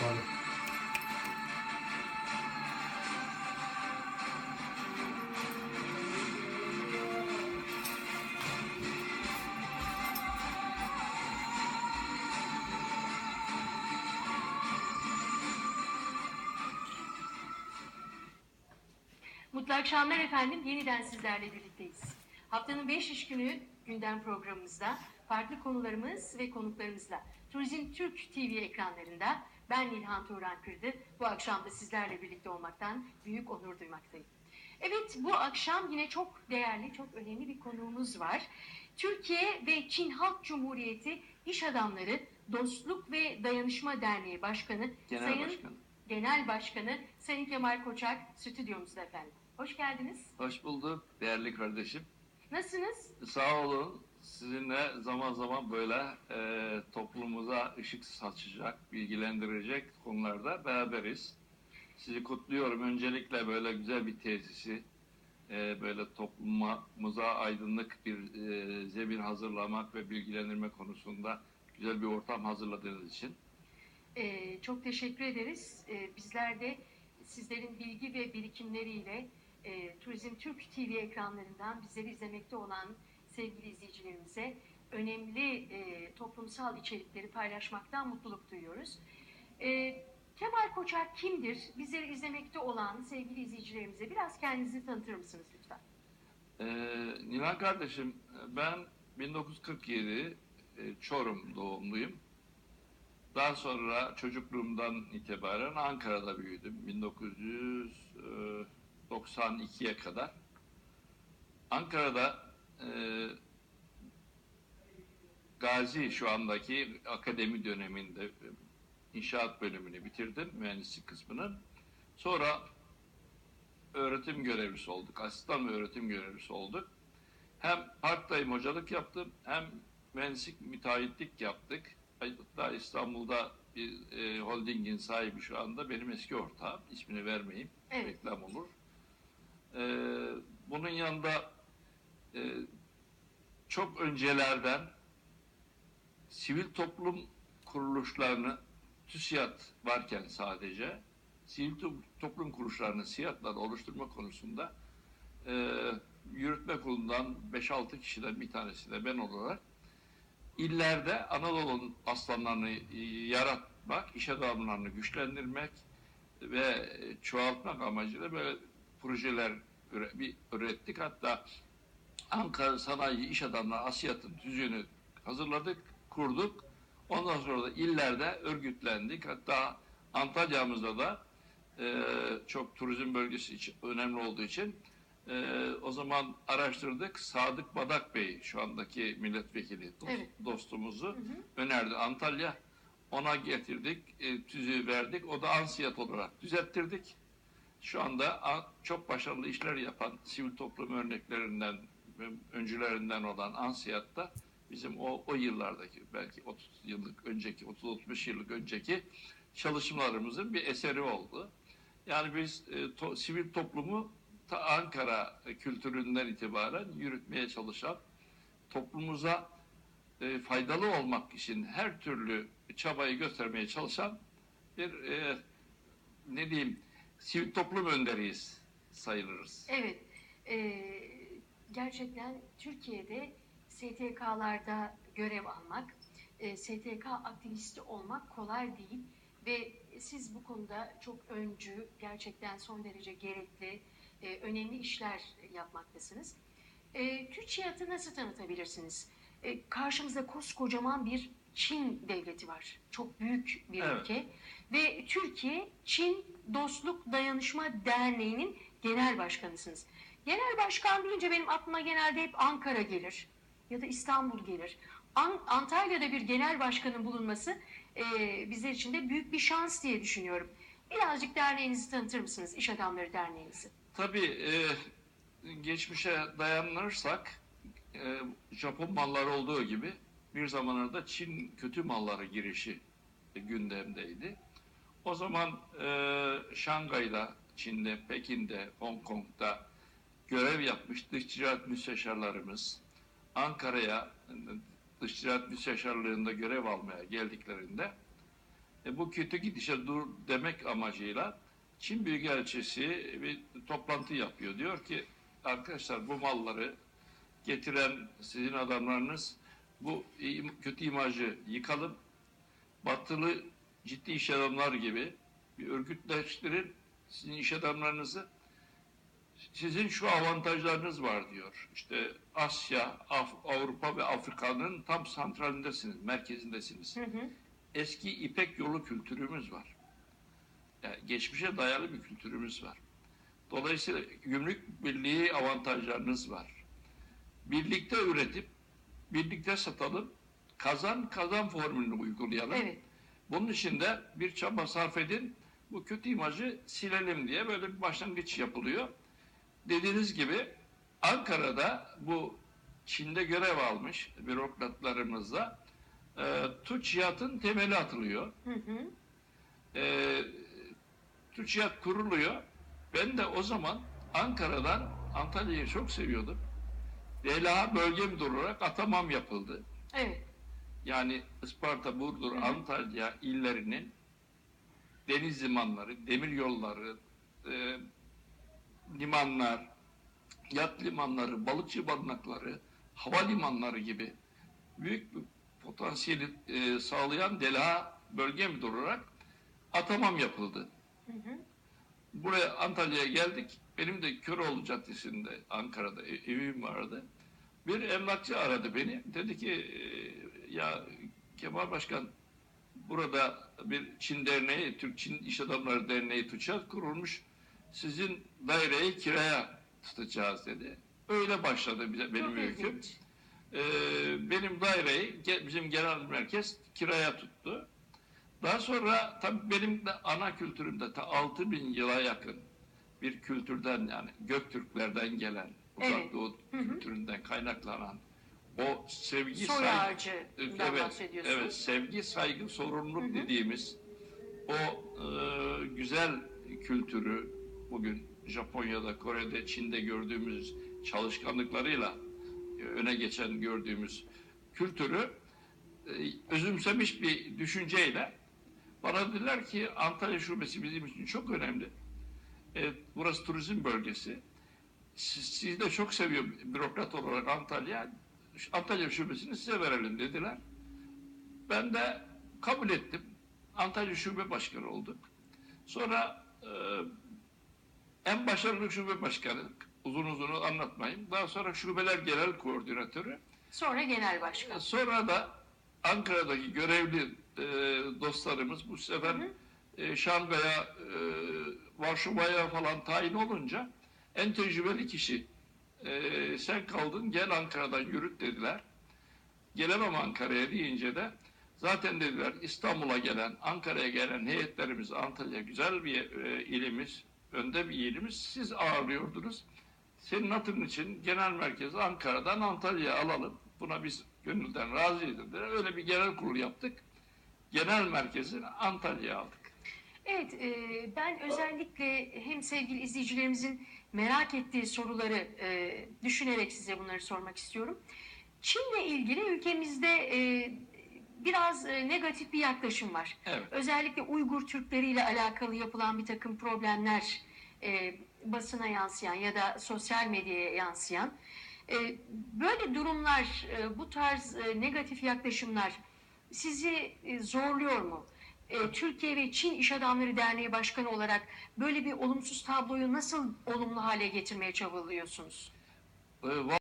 Tabii. Mutlu akşamlar efendim. Yeniden sizlerle birlikteyiz. Haftanın 5 iş günü gündem programımızda farklı konularımız ve konuklarımızla Turizm Türk TV ekranlarında ben Nilhan Turan Kırdı. Bu akşam da sizlerle birlikte olmaktan büyük onur duymaktayım. Evet bu akşam yine çok değerli, çok önemli bir konuğumuz var. Türkiye ve Çin Halk Cumhuriyeti İş Adamları Dostluk ve Dayanışma Derneği Başkanı Genel Sayın Başkan. Genel Başkanı Sayın Kemal Koçak stüdyomuzda efendim. Hoş geldiniz. Hoş bulduk değerli kardeşim. Nasılsınız? Sağ olun. Sizinle zaman zaman böyle e, toplumumuza ışık saçacak, bilgilendirecek konularda beraberiz. Sizi kutluyorum. Öncelikle böyle güzel bir tesisi, e, böyle toplumumuza aydınlık bir e, zemin hazırlamak ve bilgilendirme konusunda güzel bir ortam hazırladığınız için. Ee, çok teşekkür ederiz. Ee, bizler de sizlerin bilgi ve birikimleriyle e, Turizm Türk TV ekranlarından bizleri izlemekte olan sevgili izleyicilerimize önemli e, toplumsal içerikleri paylaşmaktan mutluluk duyuyoruz. Ee, Kemal Koçak kimdir? Bizleri izlemekte olan sevgili izleyicilerimize biraz kendinizi tanıtır mısınız lütfen? Ee, Nilan kardeşim, ben 1947 e, Çorum doğumluyum. Daha sonra çocukluğumdan itibaren Ankara'da büyüdüm. 1992'ye kadar. Ankara'da e, Gazi şu andaki akademi döneminde inşaat bölümünü bitirdim, mühendislik kısmının. Sonra öğretim görevlisi olduk. Asistan ve öğretim görevlisi olduk. Hem part-time hocalık yaptım hem mühendislik müteahhitlik yaptık. Hatta İstanbul'da bir e, holdingin sahibi şu anda benim eski ortağım. İsmini vermeyeyim. Evet. Reklam olur. E, bunun yanında e, çok öncelerden sivil toplum kuruluşlarını TÜSİAD varken sadece sivil to- toplum kuruluşlarını SİAD'lar oluşturma konusunda e, yürütme kurulundan 5-6 kişiden bir tanesi de ben olarak illerde Anadolu'nun aslanlarını e, yaratmak, iş adamlarını güçlendirmek ve çoğaltmak amacıyla böyle projeler bir ürettik. Hatta Ankara Sanayi İş Adamları Asiyat'ın tüzüğünü hazırladık, kurduk. Ondan sonra da illerde örgütlendik. Hatta Antalya'mızda da e, çok turizm bölgesi için önemli olduğu için e, o zaman araştırdık. Sadık Badak Bey şu andaki milletvekili dost- Evet. dostumuzu Hı hı. önerdi Antalya. Ona getirdik, e, tüzüğü verdik. O da ansiyat olarak düzelttirdik. Şu anda çok başarılı işler yapan sivil toplum örneklerinden öncülerinden olan Ansiyat'ta bizim o, o yıllardaki belki 30 yıllık önceki 30-35 yıllık önceki çalışmalarımızın bir eseri oldu. Yani biz e, to- sivil toplumu ta Ankara kültüründen itibaren yürütmeye çalışan toplumumuza e, faydalı olmak için her türlü çabayı göstermeye çalışan bir e, ne diyeyim sivil toplum önderiyiz sayılırız. Evet, eee, gerçekten Türkiye'de STK'larda görev almak, e, STK aktivisti olmak kolay değil ve siz bu konuda çok öncü, gerçekten son derece gerekli, e, önemli işler yapmaktasınız. E, TÜÇİAD'ı nasıl tanıtabilirsiniz? E, karşımızda koskocaman bir Çin devleti var. Çok büyük bir Evet. ülke. Ve Türkiye Çin Dostluk Dayanışma Derneği'nin genel başkanısınız. Genel başkan deyince benim aklıma genelde hep Ankara gelir ya da İstanbul gelir. An- Antalya'da bir genel başkanın bulunması e, bizler için de büyük bir şans diye düşünüyorum. Birazcık derneğinizi tanıtır mısınız? İş Adamları Derneğinizi. Tabii e, geçmişe dayanırsak e, Japon malları olduğu gibi bir zamanlarda Çin kötü malları girişi gündemdeydi. O zaman e, Şangay'da, Çin'de, Pekin'de, Hong Kong'da görev yapmış dış ticaret müsteşarlarımız Ankara'ya dış ticaret müsteşarlığında görev almaya geldiklerinde e, bu kötü gidişe dur demek amacıyla Çin Büyükelçisi bir toplantı yapıyor. Diyor ki arkadaşlar bu malları getiren sizin adamlarınız bu kötü imajı yıkalım. Batılı ciddi iş adamlar gibi bir örgütleştirin sizin iş adamlarınızı. Sizin şu avantajlarınız var diyor. İşte Asya, Af- Avrupa ve Afrika'nın tam santralindesiniz, merkezindesiniz Hı hı. eski İpek yolu kültürümüz var. Yani geçmişe dayalı bir kültürümüz var. Dolayısıyla gümrük birliği avantajlarınız var. Birlikte üretip, birlikte satalım, kazan kazan formülünü uygulayalım. Evet. Bunun için de bir çaba sarf edin, bu kötü imajı silelim diye böyle bir başlangıç yapılıyor. Dediğiniz gibi Ankara'da bu Çin'de görev almış bürokratlarımızla e, TÜÇİAD'ın temeli atılıyor. Hı hı. E, TÜÇİAD kuruluyor. Ben de o zaman Ankara'dan Antalya'yı çok seviyordum. DLA bölge müdürü olarak atamam yapıldı. Evet. Yani Isparta, Burdur, Hı hı. Antalya illerinin deniz limanları, demir yolları, e, limanlar, yat limanları, balıkçı barınakları, havalimanları gibi büyük bir potansiyeli e, sağlayan DELA bölge müdürü olarak atamam yapıldı. Hı hı. Buraya Antalya'ya geldik. Benim de Köroğlu Caddesi'nde Ankara'da ev- evim vardı. Bir emlakçı aradı beni. Dedi ki e, ya Kemal Başkan burada bir Çin Derneği, Türk Çin İş Adamları Derneği TÜÇAD kurulmuş. Sizin daireyi kiraya tutacağız dedi. Öyle başladı bize, benim Çok öyküm. Ee, benim daireyi bizim genel merkez kiraya tuttu. Daha sonra tabii benim de ana kültürümde ta 6000 yıla yakın bir kültürden yani Göktürklerden gelen uzak Evet. doğu Hı hı. kültüründen kaynaklanan o sevgi Soy saygı evet, evet sevgi saygı sorumluluk Hı hı. dediğimiz o e, güzel kültürü bugün Japonya'da, Kore'de, Çin'de gördüğümüz çalışkanlıklarıyla e, öne geçen gördüğümüz kültürü e, özümsemiş bir düşünceyle bana dediler ki Antalya Şubesi bizim için çok önemli. E, burası turizm bölgesi. Siz, sizi de çok seviyor bürokrat olarak Antalya. Antalya Şubesi'ni size verelim dediler. Ben de kabul ettim. Antalya Şube Başkanı olduk. Sonra e, en başarılı şube başkanı, uzun uzun anlatmayayım. Daha sonra şubeler genel koordinatörü. Sonra genel başkan. Sonra da Ankara'daki görevli e, dostlarımız bu sefer e, Şangay'a, e, Varşova'ya falan tayin olunca en tecrübeli kişi e, sen kaldın gel Ankara'dan yürüt dediler. Gelemem Ankara'ya deyince de zaten dediler İstanbul'a gelen, Ankara'ya gelen heyetlerimiz Antalya güzel bir e, ilimiz, önde bir ilimiz siz ağırlıyordunuz. Senin hatırın için genel merkezi Ankara'dan Antalya'ya alalım. Buna biz gönülden razıyız dediler. Öyle bir genel kurul yaptık. Genel merkezini Antalya'ya aldık. Evet, e, ben özellikle hem sevgili izleyicilerimizin merak ettiği soruları e, düşünerek size bunları sormak istiyorum. Çin'le ilgili ülkemizde e, biraz e, negatif bir yaklaşım var. Evet. Özellikle Uygur Türkleri ile alakalı yapılan bir takım problemler e, basına yansıyan ya da sosyal medyaya yansıyan. E, böyle durumlar, e, bu tarz e, negatif yaklaşımlar sizi e, zorluyor mu? E, Türkiye ve Çin İş Adamları Derneği Başkanı olarak böyle bir olumsuz tabloyu nasıl olumlu hale getirmeye çabalıyorsunuz? Ee,